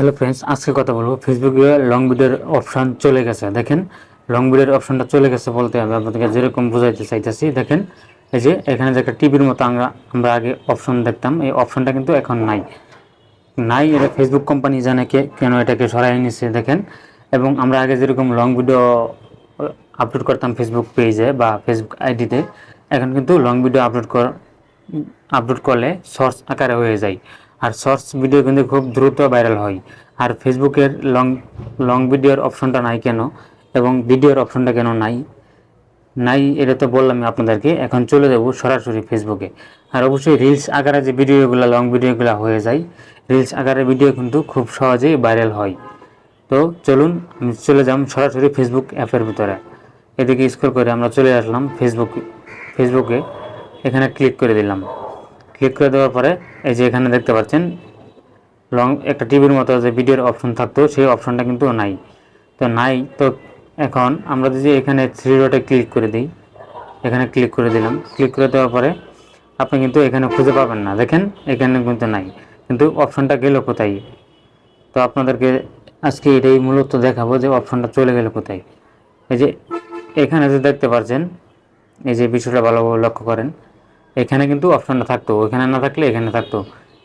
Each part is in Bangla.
হ্যালো ফ্রেন্ডস আজকে কথা বলব ফেসবুকে লং ভিডিওর অপশন চলে গেছে। দেখেন লং ভিডিওর অপশনটা চলে গেছে বলতে আমি আপনাদেরকে যেরকম বোঝাইতে চাইতেছি, দেখেন, এই যে এখানে যে একটা টিভির মতো আমরা আমরা আগে অপশন দেখতাম, এই অপশনটা কিন্তু এখন নাই। নাই এটা ফেসবুক কোম্পানি জানে কে, কেন এটাকে সরাই নিছে, দেখেন, এবং আমরা আগে যেরকম লং ভিডিও আপলোড করতাম ফেসবুক পেজে বা ফেসবুক আইডিতে এখন কিন্তু লং ভিডিও আপলোড কর আপলোড করলে শর্টস আকারে হয়ে যায়। আর শর্টস ভিডিও কিন্তু খুব দ্রুত ভাইরাল হয়। আর ফেসবুকের লং লং ভিডিওর অপশনটা নাই কেন? এবং ভিডিওর অপশনটা কেন নাই? নাই এটা তো বললাম আপনাদেরকে। এখন চলে যাব সরাসরি ফেসবুকে আর অবশ্যই রিলস আকারে যে ভিডিওগুলো লং ভিডিওগুলো হয়ে যায় রিলস আকারে ভিডিও কিন্তু খুব সহজেই ভাইরাল হয়। তো চলুন, আমি চলে যাম সরাসরি ফেসবুক অ্যাপের ভিতরে। এদিকে স্ক্রল করে আমরা চলে আসলাম ফেসবুক ফেসবুকে এখানে ক্লিক করে দিলাম। ক্লিক করে দেওয়ার পরে এই যে এখানে দেখতে পাচ্ছেন লং একটা টিভির মতো যে ভিডিওর অপশন থাকতো, সেই অপশনটা কিন্তু নাই। তো নাই, তো এখন আমরা যদি এখানে থ্রি ডটে ক্লিক করে দিই, এখানে ক্লিক করে দিলাম। ক্লিক করে দেওয়ার পরে আপনি কিন্তু এখানে খুঁজে পাবেন না। দেখেন, এখানে কিন্তু নাই। কিন্তু অপশনটা গেল কোথায়? তো আপনাদেরকে আজকে এটাই মূলত দেখাবো যে অপশনটা চলে গেল কোথায়। এই যে এখানে যে দেখতে পাচ্ছেন, এই যে বিষয়টা ভালোভাবে লক্ষ্য করেন এখানে কিন্তু অপশনটা থাকতো ওইখানে না থাকলে এখানে থাকতো।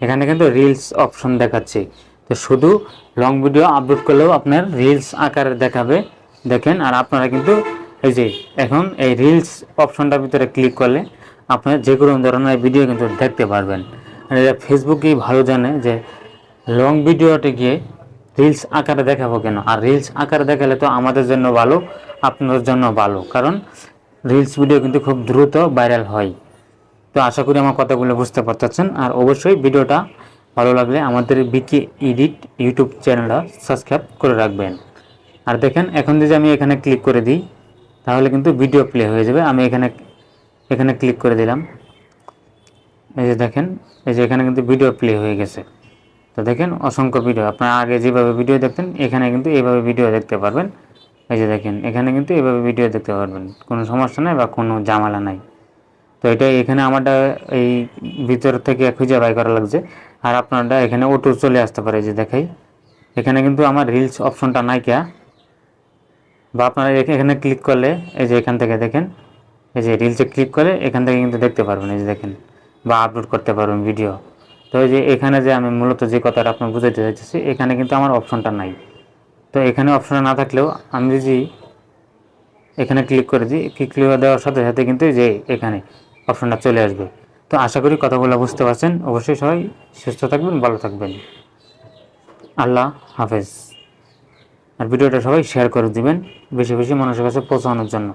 এখানে কিন্তু রিলস অপশন দেখাচ্ছে। তো শুধু লং ভিডিও আপলোড করলেও আপনার রিলস আকারে দেখাবে। দেখেন, আর আপনারা কিন্তু এই যে এখন এই রিলস অপশনটার ভিতরে ক্লিক করলে আপনার যে কোনো ধরনের ভিডিও কিন্তু দেখতে পারবেন। আর এটা ফেসবুকেই ভালো জানে যে লং ভিডিওতে গিয়ে রিলস আকারে দেখাবো কেন? আর রিলস আকারে দেখালে তো আমাদের জন্য ভালো, আপনাদের জন্য ভালো। কারণ রিলস ভিডিও কিন্তু খুব দ্রুত ভাইরাল হয়। তো আশা করি আমার কথাগুলো বুঝতে পারতেছেন। আর অবশ্যই ভিডিওটা ভালো লাগলে আমাদের বিকে এডিট ইউটিউব চ্যানেলটা সাবস্ক্রাইব করে রাখবেন। আর দেখেন, এখন যদি আমি এখানে ক্লিক করে দিই, তাহলে কিন্তু ভিডিও প্লে হয়ে যাবে। আমি এখানে এখানে ক্লিক করে দিলাম। এই যে দেখেন, এই যে এখানে কিন্তু ভিডিও প্লে হয়ে গেছে। তো দেখেন, অসংখ্য ভিডিও। আপনারা আগে যেভাবে ভিডিও দেখতেন, এখানে কিন্তু এইভাবে ভিডিও দেখতে পারবেন। এই যে দেখেন, এখানে কিন্তু এইভাবে ভিডিও দেখতে পারবেন। কোনো সমস্যা নাই বা কোনো জামালা নাই। তো এটা এখানে আমারটা এই ভিতর থেকে খুঁজে বাই করা লাগছে। আর আপনারটা এখানে অটো চলে আসতে পারে যে দেখাই। এখানে কিন্তু আমার রিলস অপশনটা নাই কে বা আপনারা এখ- এখানে ক্লিক করলে এই যে এখান থেকে দেখেন, এই যে রিলসে ক্লিক করে এখান থেকে কিন্তু দেখতে পারবেন এই যে দেখেন, বা আপলোড করতে পারবেন ভিডিও তো এই যে এখানে যে আমি মূলত যে কথাটা আপনার বুঝাইতে চাইতেছি, এখানে কিন্তু আমার অপশনটা নাই। তো এখানে অপশনটা না থাকলেও আমি যদি এখানে ক্লিক করে দিই ক্লিক দেওয়ার সাথে সাথে কিন্তু যে এখানে অপশনটা চলে আসবে। তো আশা করি কথাগুলো বুঝতে পারছেন। অবশ্যই সবাই সুস্থ থাকবেন, ভালো থাকবেন। আল্লাহ হাফেজ। আর ভিডিওটা সবাই শেয়ার করে দিবেন, বেশি বেশি মানুষের কাছে পৌঁছানোর জন্য।